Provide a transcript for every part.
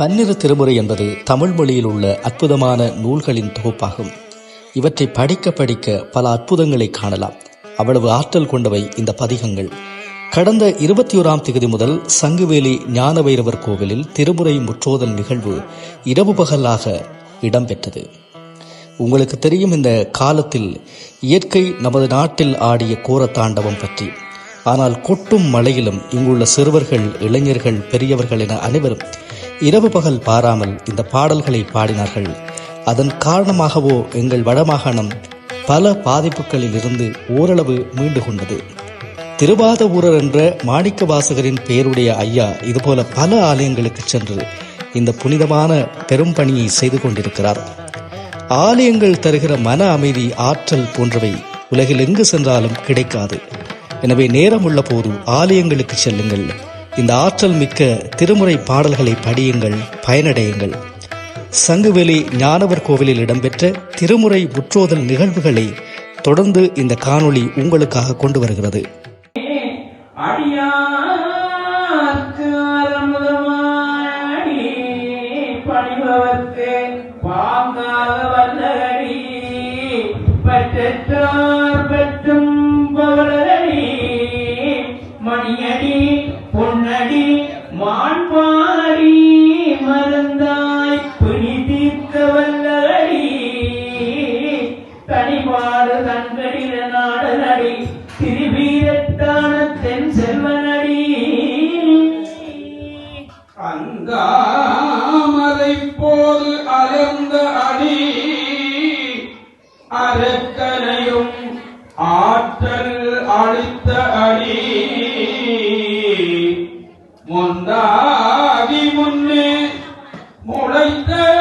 பன்னிரு திருமுறை என்பது தமிழ் மொழியில் உள்ள அற்புதமான நூல்களின் தொகுப்பாகும். இவற்றை படிக்க படிக்க பல அற்புதங்களை காணலாம். அவ்வளவு ஆற்றல் கொண்டவை இந்த பதிகங்கள். கடந்த இருபத்தி ஓராம் தேதி முதல் சங்குவேலி ஞானவைரவர் கோவிலில் திருமுறை முற்றோதல் நிகழ்வு இரவு பகலாக இடம்பெற்றது. உங்களுக்கு தெரியும் இந்த காலத்தில் இயற்கை நமது நாட்டில் ஆடிய கோர தாண்டவம் பற்றி. ஆனால் கொட்டும் மழையிலும் இங்குள்ள சிறுவர்கள் இளைஞர்கள் பெரியவர்கள் என அனைவரும் இரவு பகல் பாராமல் இந்த பாடல்களை பாடினார்கள். அதன் காரணமாகவோ எங்கள் வடமாகாணம் பல பாதிப்புகளில் இருந்து ஓரளவு மீண்டு கொண்டது. திருவாத ஊரர் என்ற மாணிக்க வாசகரின் பெயருடைய ஐயா இதுபோல பல ஆலயங்களுக்கு சென்று இந்த புனிதமான பெரும் பணியை செய்து கொண்டிருக்கிறார். ஆலயங்கள் தருகிற மன அமைதி ஆற்றல் போன்றவை உலகில் எங்கு சென்றாலும் கிடைக்காது. எனவே நேரம் உள்ள போது ஆலயங்களுக்கு செல்லுங்கள். இந்த ஆற்றல் மிக்க திருமுறை பாடல்களை படியுங்கள் பயனடையுங்கள். சங்குவெளி ஞானவர் கோவிலில் இடம்பெற்ற திருமுறை முற்றோதல் நிகழ்வுகளை தொடர்ந்து இந்த காணொளி உங்களுக்காக கொண்டு வருகிறது. Sunday.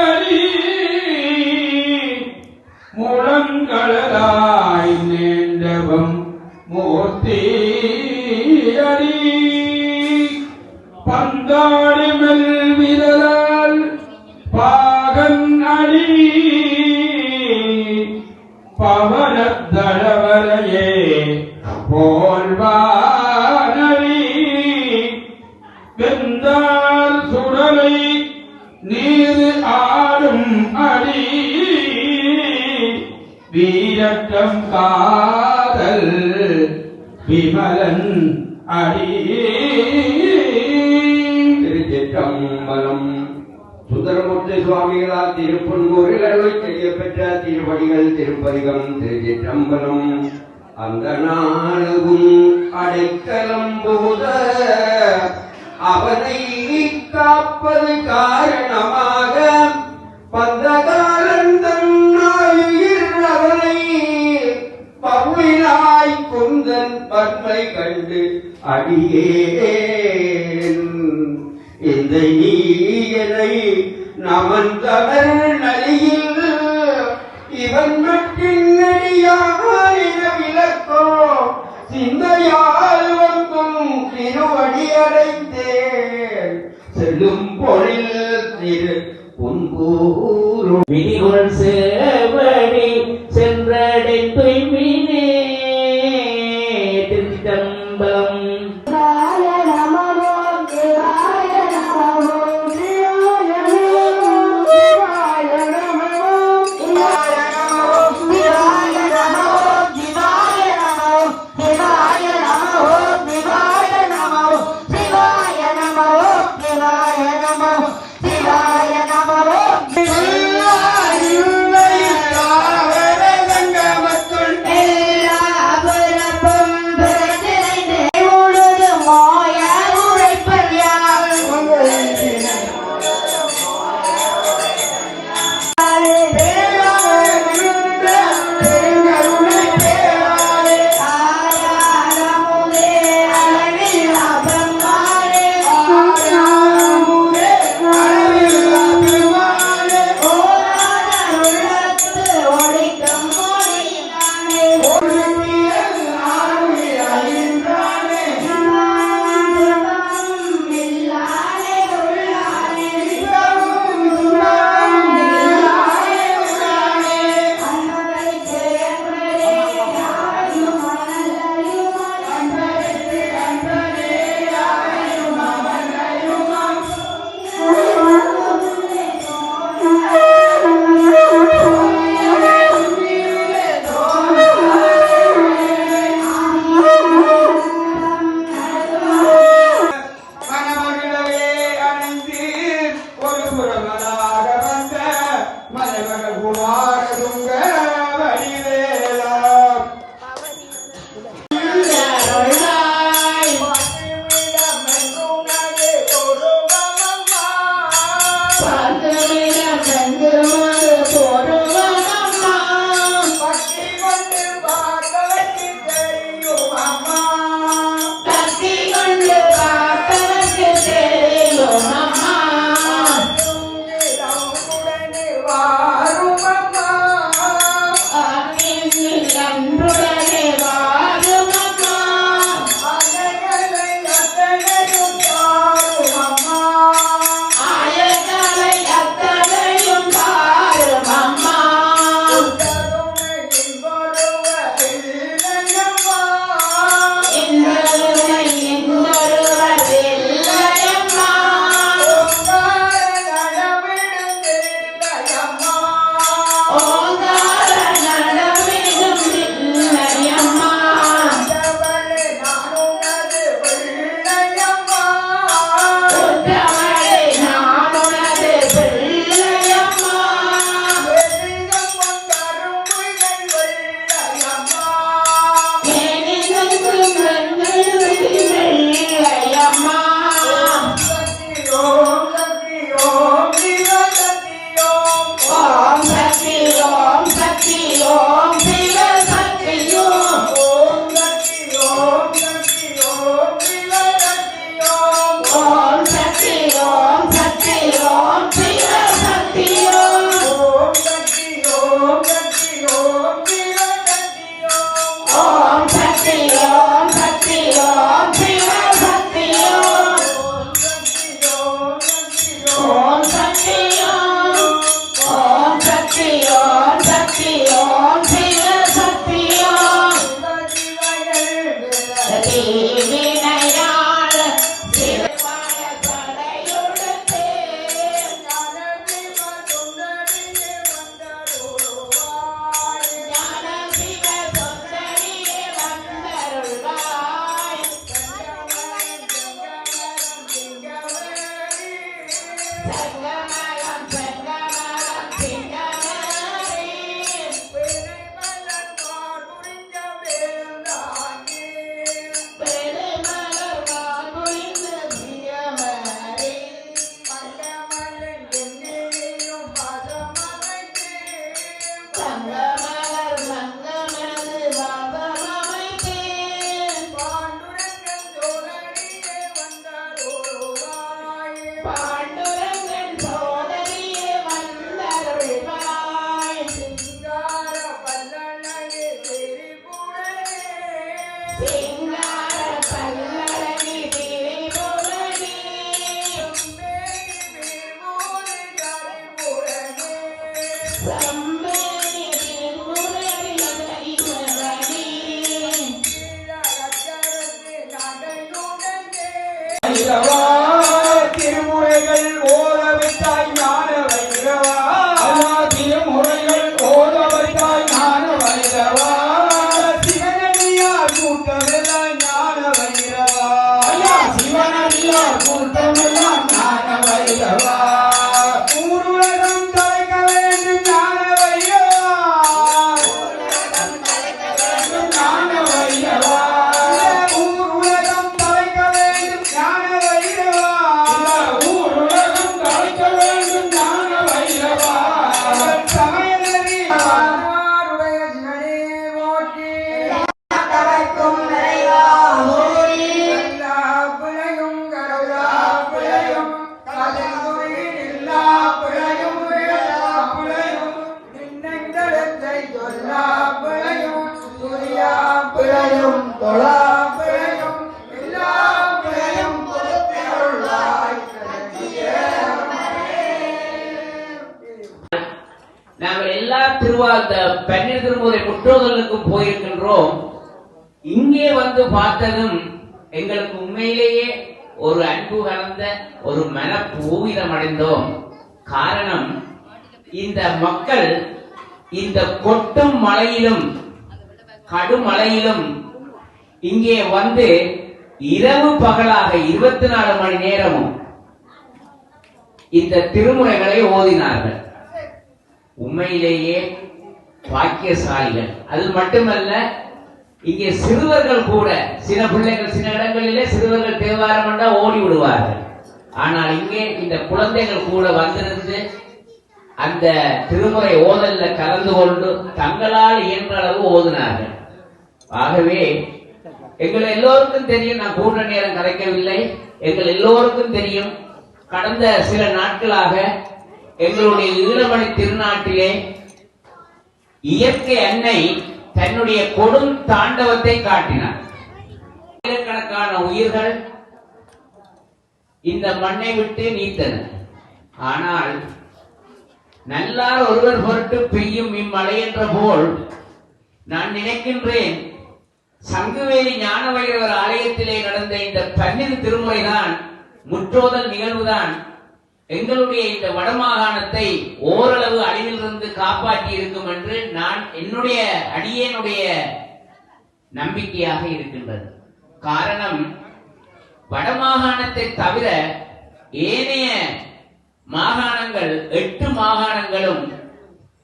பலம் சுந்தரமூர்த்தி சுவாமிகளால் திருப்பன்மூரில் அருளை செய்யப்பெற்ற திருவடிகள் திருப்பதிகம் திருச்சிற்றம்பலம் அந்த நாளும் அடைக்கலம் போத அவனை காப்பது காரணமாக பந்தகாலந்தன் ஆயுயிர் அவனை பவுனாய் குந்தன் பன்மை கண்டு அடியே இந்த நீயனை நமன் தவறு நலியில் இவன் மட்டின்னடியாயின விளக்கோ சிந்தையால் வந்தும் திருவடி அடைந்தேன் செல்லும் பொழில் திரு புன்பூரும் விதிகுள் Some போயிருக்கின்றோம்? இங்கே வந்து பார்த்ததும் எங்களுக்கு உண்மையிலேயே ஒரு அன்பு கலந்த ஒரு மன பூவிதம் அடைந்தோம் காரணம் இந்த மக்கள் இந்த கொட்டும் மழையிலும் கடுமழையிலும் இங்கே வந்து இரவு பகலாக இருபத்தி நாலு மணி நேரமும் இந்த திருமுறைகளை ஓதினார்கள். உண்மையிலேயே பாக்கியசாலிகள். அது மட்டுமல்ல இங்கே சிறுவர்கள் கூட சில பிள்ளைகள் சில இடங்களிலே சிறுவர்கள் தேவாரம் என்றால் ஓடி விடுவார்கள். ஆனால் இங்கே இந்த குழந்தைகள் கூட வந்திருந்து அந்த திருமுறை ஓதல்ல கலந்து கொண்டு தங்களால் இயன்ற அளவு ஓதினார்கள். ஆகவே எங்கள் எல்லோருக்கும் தெரியும் நான் கூட்ட நேரம் கிடைக்கவில்லை எங்கள் எல்லோருக்கும் தெரியும் கடந்த சில நாட்களாக எங்களுடைய ஈழமணி திருநாட்டிலே இயற்கை அன்னை தன்னுடைய கொடும் தாண்டவத்தை காட்டினார். ஆயிரக்கணக்கான உயிர்கள் இந்த மண்ணை விட்டு நீத்தன. ஆனால் நல்லார் ஒருவர் பொருட்டு பெய்யும் இம்மலை என்ற போல் நான் நினைக்கின்றேன் சங்குவேலி ஞான வைரவர் ஆலயத்திலே நடந்த இந்த பன்னிரு திருமுறைதான் முற்றோதல் நிகழ்வுதான். எங்களுடைய இந்த வடமாகாணத்தை ஓரளவு அழிவிலிருந்து காப்பாற்றி இருக்கும் என்று நான் என்னுடைய அடியேனுடைய நம்பிக்கையாக இருக்கின்றது. காரணம் வடமாகாணத்தை தவிர ஏனைய மாகாணங்கள் எட்டு மாகாணங்களும்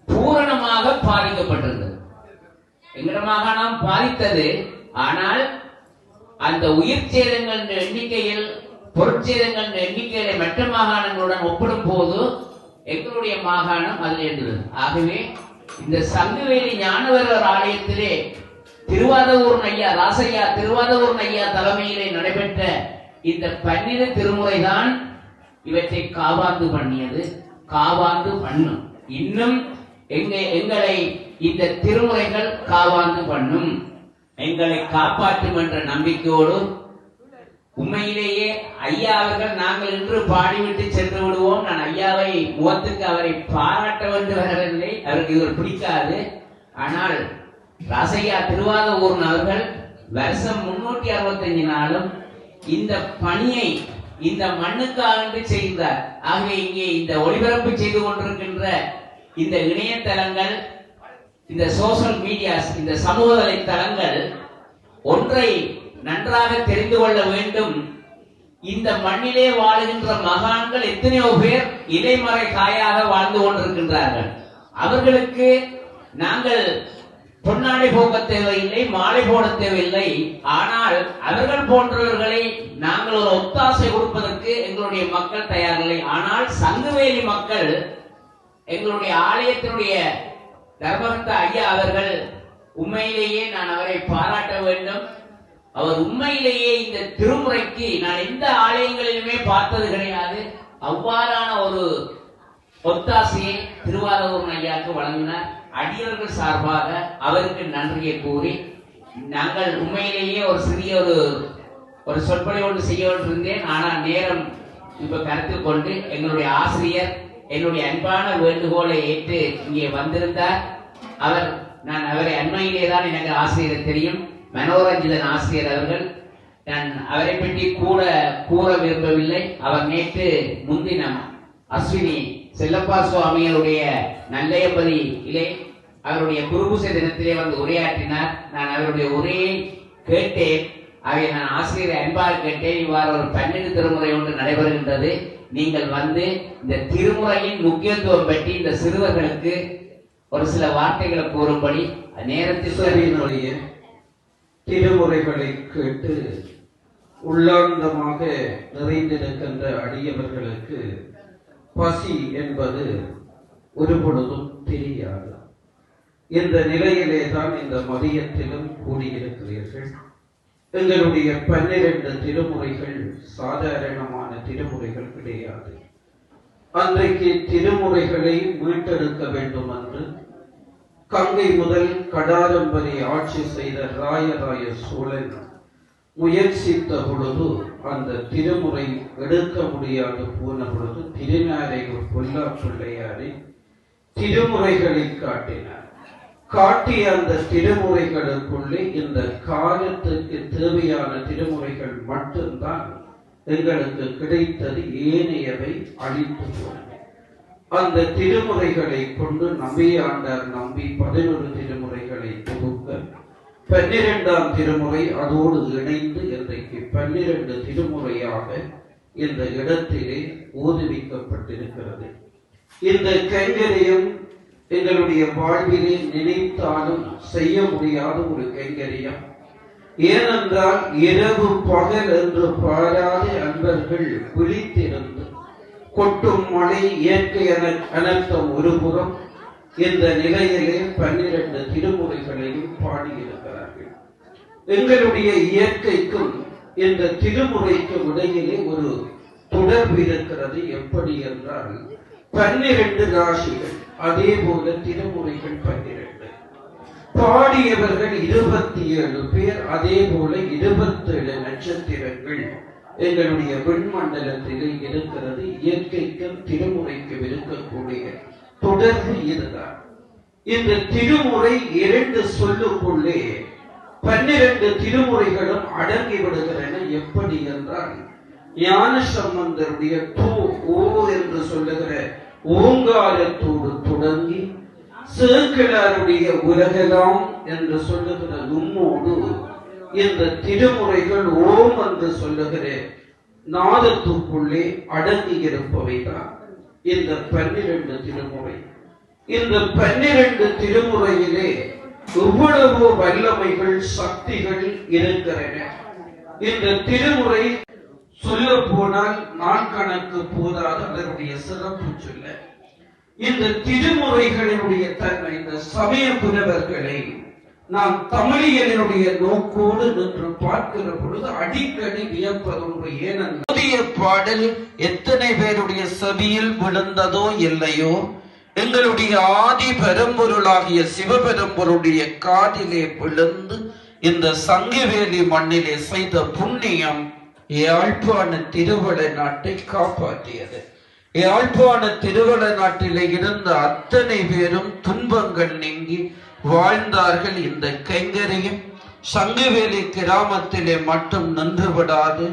பூரணமாக பாதிக்கப்பட்டிருந்தது. எங்கட மாகாணம் பாதித்தது ஆனால் அந்த உயிர் சேதங்கள் எண்ணிக்கையில் பொருட்சேதங்கள் எண்ணிக்கையில மற்ற மாகாணங்களுடன் ஒப்பிடும் போது எங்களுடைய மாகாணம் அதில் இருந்தது ஆகவே இந்த சங்குவேலி ஞானவரவர் ஆலயத்திலே திருவாதவூர் ஐயா ராசையா திருவாதவூர் ஐயா தலைமையிலே நடைபெற்ற இந்த பன்னிரு திருமுறைதான் இவற்றை காவாந்து பண்ணியது. காவாந்து பண்ணும். இன்னும் எங்க எங்களை இந்த திருமுறைகள் காவாந்து பண்ணும். எங்களை காப்பாற்றும் என்ற நம்பிக்கையோடு உண்மையிலேயே ஐயா அவர்கள் நாங்கள் இன்று பாடிவிட்டு சென்று விடுவோம். நான் ஐயாவை முகத்துக்கு அவரை பாராட்ட வேண்டும் வரவில்லை. அவருக்கு இவர் பிடிக்காது. ஆனால் ரசய்யா திருவாத ஊர் அவர்கள் வருஷம் முன்னூற்றி அறுபத்தஞ்சு நாளும் இந்த பணியை இந்த மண்ணுக்காக செய்தார். ஆகவே இங்கே இந்த ஒளிபரப்பு செய்து கொண்டிருக்கின்ற இந்த இணையதளங்கள் இந்த சோசியல் மீடியாஸ் இந்த சமூக வலைத்தளங்கள் ஒன்றை நன்றாக தெரிந்து கொள்ள வேண்டும். இந்த மண்ணிலே வாழுகின்ற மகான்கள் எத்தனையோ பேர் இலைமறை காயாக வாழ்ந்து கொண்டிருக்கின்றார்கள். அவர்களுக்கு நாங்கள் பொன்னாடை போக்க தேவையில்லை மாலை போட தேவையில்லை. ஆனால் அவர்கள் போன்றவர்களை நாங்கள் ஒரு ஒத்தாசை கொடுப்பதற்கு எங்களுடைய மக்கள் தயாரில்லை. ஆனால் சங்குவேலி மக்கள் எங்களுடைய ஆலயத்தினுடைய தர்மகர்த்த ஐயா அவர்கள் உண்மையிலேயே நான் அவரை பாராட்ட வேண்டும். அவர் உண்மையிலேயே இந்த திருமுறைக்கு நான் எந்த ஆலயங்களிலுமே பார்த்தது கிடையாது. அவ்வாறான ஒரு ஒத்தாசையை திருவாரூர் ஐயாவுக்கு வழங்கினார். அடியவர்கள் சார்பாக அவருக்கு நன்றியை கூறி நாங்கள் உண்மையிலேயே ஒரு சிறிய ஒரு ஒரு சொற்பொழி ஒன்று இருந்தேன் ஆனால் நேரம் இப்ப கருத்தில் கொண்டு எங்களுடைய ஆசிரியர் என்னுடைய அன்பான வேண்டுகோளை ஏற்று இங்கே வந்திருந்தார். அவர் நான் அவரை அண்மையிலே தான் எனக்கு ஆசிரியர் தெரியும். மனோரஞ்சிதன் ஆசிரியர் அவர்கள் நான் அவரை பற்றி கூட கூற விரும்பவில்லை. அவர் நேற்று முன்தினம் அஸ்வினி செல்லப்பா சுவாமியருடைய நல்லையபதி இல்லை அவருடைய குருபூசை தினத்திலே வந்து உரையாற்றினார். நான் அவருடைய உரையை கேட்டேன். அவை நான் ஆசிரியர் அன்பால் கேட்டேன். இவ்வாறு ஒரு பன்னெண்டு திருமுறை ஒன்று நடைபெறுகின்றது. நீங்கள் வந்து இந்த திருமுறையின் முக்கியத்துவம் பற்றி இந்த சிறுவர்களுக்கு ஒரு சில வார்த்தைகளை கூறும்படி நேரத்தில் சரியினுடைய திருமுறைகளை கேட்டு உள்ளார்ந்தமாக நிறைந்திருக்கின்ற அடியவர்களுக்கு பசி என்பது ஒரு பொழுதும் தெரியாது. இந்த நிலையிலே தான் இந்த மதியத்திலும் கூடியிருக்கிறீர்கள். எங்களுடைய பன்னிரண்டு திருமுறைகள் சாதாரணமான திருமுறைகள் கிடையாது. அன்றைக்கு திருமுறைகளை மீட்டெடுக்க வேண்டும் என்று கங்கை முதல் கடாரம் வரை ஆட்சி செய்த ராயராய சோழன் முயற்சித்த பொழுது அந்த திருமுறை எடுக்க முடியாது போன பொழுது திருநாரையூர் பொல்லா பிள்ளையாரை திருமுறைகளை காட்டினார். காட்டிய அந்த திருமுறைகளுக்குள்ளே இந்த காலத்துக்கு தேவையான திருமுறைகள் மட்டும்தான் எங்களுக்கு கிடைத்தது ஏனையவை அழித்து போனது. அந்த திருமுறைகளை கொண்டு நம்பியாண்டார் நம்பி பதினொரு திருமுறைகளை தொகுக்க பன்னிரெண்டாம் திருமுறை அதோடு இணைந்து இன்றைக்கு பன்னிரண்டு திருமுறையாக இந்த இடத்திலே ஓதுவிக்கப்பட்டிருக்கிறது இந்த கைங்கரியம் எங்களுடைய வாழ்விலே நினைத்தாலும் செய்ய முடியாத ஒரு கைங்கரியம். ஏனென்றால் இரவு பகல் என்று பாராத அன்பர்கள் விழித்திருந்து கொட்டும் மழை இயற்கை அன- அனர்த்தம் ஒரு இந்த நிலையிலே பன்னிரண்டு திருமுறைகளையும் பாடியிருக்கிறார்கள். எங்களுடைய இயற்கைக்கும் இந்த திருமுறைக்கும் இடையிலே ஒரு தொடர்பு இருக்கிறது. எப்படி என்றால் பன்னிரண்டு ராசிகள் அதே போல திருமுறைகள் பன்னிரண்டு. பாடியவர்கள் இருபத்தி ஏழு பேர் அதே போல இருபத்தேழு நட்சத்திரங்கள். எங்களுடைய விண்மண்டலத்திலே இருக்கிறது. இயற்கைக்கும் திருமுறைக்கும் இருக்கக்கூடிய தொடர்பு இதுதான். இந்த திருமுறை இரண்டு சொல்லுக்குள்ளே பன்னிரண்டு திருமுறைகளும் அடங்கி விடுகிறன எப்படி என்றால் ஞான சம்பந்தருடைய தூ ஓ என்று சொல்லுகிற ஓங்காரத்தோடு தொடங்கி சேக்கிழாருடைய உலகலாம் என்று சொல்லுகிற நும்மோடு இந்த திருமுறைகள் ஓம் என்று சொல்லுகிற நாதத்துக்குள்ளே அடங்கி இருப்பவைதான். இந்த பன்னிரண்டு திருமுறை. இந்த பன்னிரண்டு திருமுறையிலே எவ்வளவு வல்லமைகள் சக்திகள் இருக்கிறன இந்த திருமுறை சொல்ல போனால் நான் கணக்கு போதாது அதனுடைய சிறப்பு சொல்ல. இந்த திருமுறைகளினுடைய தன்மை இந்த சமய புலவர்களை நாம் தமிழியலினுடைய நோக்கோடு நின்று பார்க்கிற பொழுது அடிக்கடி வியப்பதொன்று ஏனென்றால் புதிய பாடல் எத்தனை பேருடைய செவியில் விழுந்ததோ இல்லையோ எங்களுடைய ஆதி பெரும்பொருளாகிய சிவபெரும்பொருடைய காதிலே விழுந்து இந்த சங்கவேலி மண்ணிலே செய்த புண்ணியம் யாழ்ப்பாண திருவள நாட்டை காப்பாற்றியது. யாழ்ப்பாண திருவள நாட்டிலே இருந்த அத்தனை பேரும் துன்பங்கள் நீங்கி வாழ்ந்தார்கள் இந்த கைங்கரியம். சங்குவேலி கிராமத்திலே மட்டும் நின்றுவிடாது.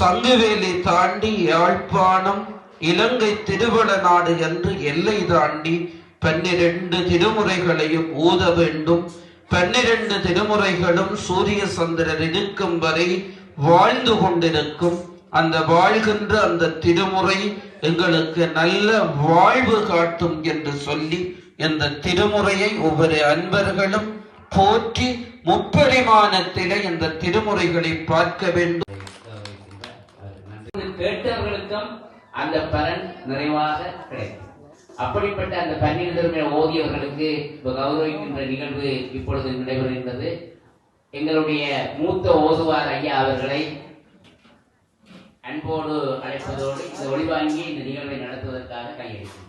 சங்குவேலி தாண்டி யாழ்ப்பாணம் இலங்கை திருவள நாடு என்று எல்லை தாண்டி பன்னிரண்டு திருமுறைகளையும் ஊத வேண்டும். பன்னிரண்டு திருமுறைகளும் சூரிய சந்திரர் இருக்கும் வரை வாழ்ந்து கொண்டிருக்கும். அந்த வாழ்கின்ற அந்த திருமுறை எங்களுக்கு நல்ல வாழ்வு காட்டும் என்று சொல்லி இந்த திருமுறையை ஒவ்வொரு அன்பர்களும் போற்றி முப்பரிமாணத்திலே இந்த திருமுறைகளை பார்க்க வேண்டும். கேட்டவர்களுக்கும் அந்த பலன் நிறைவாக கிடைக்கும். அப்படிப்பட்ட அந்த பன்னீர் திருமண ஓதியவர்களுக்கு இப்ப கௌரவிக்கின்ற நிகழ்வு இப்பொழுது நடைபெறுகின்றது. எங்களுடைய மூத்த ஓதுவார் ஐயா அவர்களை அன்போடு அழைப்பதோடு இந்த ஒளிவாங்கி இந்த நிகழ்வை நடத்துவதற்காக கையெழுத்து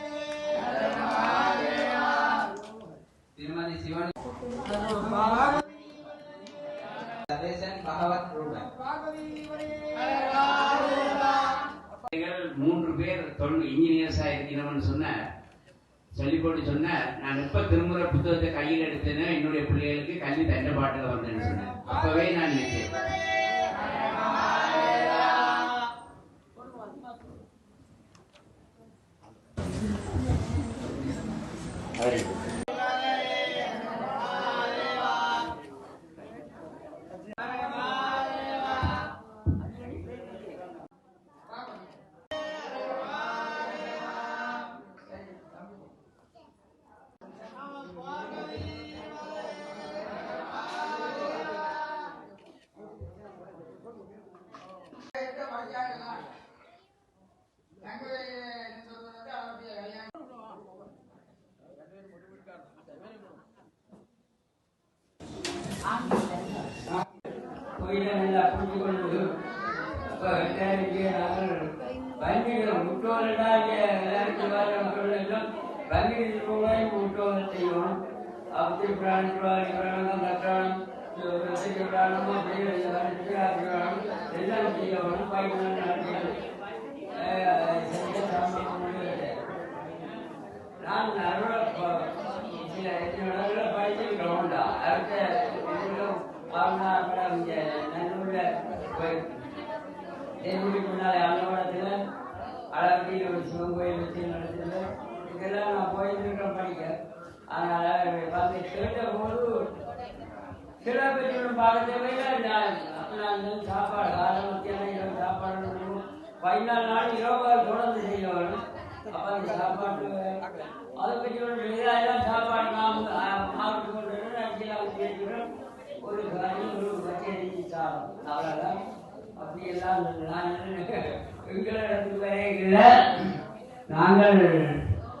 கோயிலை வங்கிகள் முட்டோலடா எல்லாருக்கும் வர செய்வோம் அப்படி பிராணி பிராணி பிராணம் கட்டாணம் பிராணம் அப்படி எல்லாம் செய்யணும் பதினொன்று நான் சில இடங்கள அடுத்த இதிலும் போய் தேர்வுக்கு அழகில் ஒரு சிவன் கோயில் வச்சு நடத்துது. இதெல்லாம் நான் போயிருக்கிறேன் படிக்க. அதனால பார்த்து கேட்ட போது சில பேர் பார்க்க தேவையில்லை நான் சாப்பாடு காலை மத்தியானம் இரவு சாப்பாடு பதினாலு நாள் இரவு தொடர்ந்து செய்யணும். அப்போ அந்த சாப்பாட்டு அதை பற்றி ஒரு எல்லாம் சாப்பாடு நாம் சாப்பிட்டு கொண்டு அஞ்சலாம் கேட்கிறோம் ஒரு காரி ஒரு பச்சை சாப்பிடும் அவ்வளோதான் அப்படியெல்லாம் நான் எங்களை நாங்கள்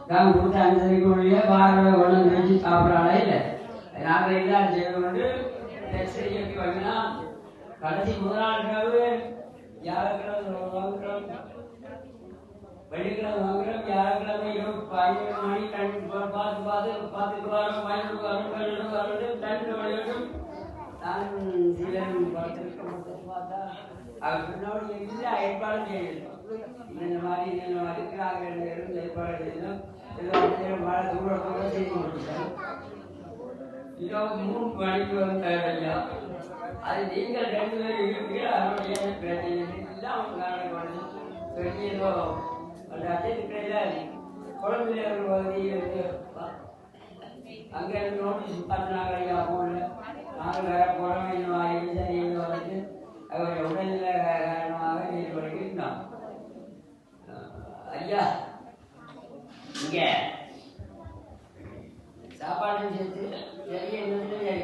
தான் கொடுத்த அஞ்சரைக்குள்ளேயே பார்வை கொண்டு வந்து வச்சு இல்லை நாங்கள் எல்லாம் செய்து கொண்டு டெஸ்ட் எப்படி வாங்கினா கடைசி முதல் நாள் இரவு வியாழக்கிழமை வாங்குறோம். வெள்ளிக்கிழமை வாங்குறோம். வியாழக்கிழமை இரவு பதினேழு மணி ரெண்டு பார்த்து பார்த்து பார்த்து பார்த்துட்டு வரோம். பதினொன்று வரும். பன்னெண்டு வரும். ரெண்டு நான் சீலன் படுத்திருக்க பார்த்தா அவர் பின்னோடு எல்லா ஏற்பாடும் செய்யணும் இந்த மாதிரி இந்த மாதிரி நாங்கள் இருந்து ஏற்பாடு செய்யணும் ஏதோ மழை தூர தூர செய்து முடிச்சோம் இதோ மூணு மணிக்கு வந்து அது நீங்கள் ரெண்டு பேரும் அதனுடைய பிரச்சனை எல்லாம் சொல்லி ஏதோ அந்த ஒரு அங்கே நோட்டீஸ் ஐயா நாங்கள் வேற போகிறோம் இன்னும் வந்து அவர் உடல்நிலை காரணமாக நீர் ஐயா இங்க. சாப்பாடு சேர்த்து சரி என்னது சரி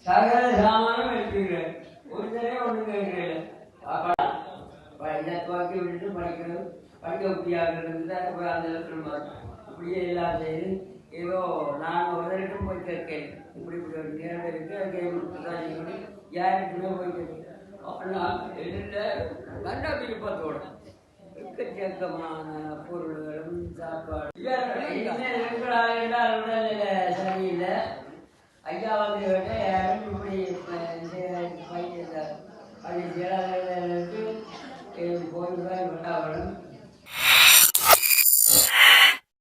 சகல சாமானும் ஒரு தடவை கேட்கிறேன். இதை துவக்கி விட்டுட்டு படிக்கிறது படிக்க முடியாது போய் அந்த இடத்துல பிள்ளை இல்லாதது ஏதோ நான் ஒருத்தருக்கும் போய் கேட்கேன். இப்படி இப்படி ஒரு நேரம் இருக்குது அங்கே முப்பதாயிரம் யாருக்குமே போய் கேட்கேன் ஆனால் நல்ல விருப்பத்தோட எக்கச்சக்கமான பொருள்களும் சாப்பாடு. எங்களால் உடல்நிலை சரியில்லை. ஐயா வந்து விட்டு யாரும் இப்படி பையன் பள்ளி செயலாளர்களுக்கு போய் தான் விட்டாவணும்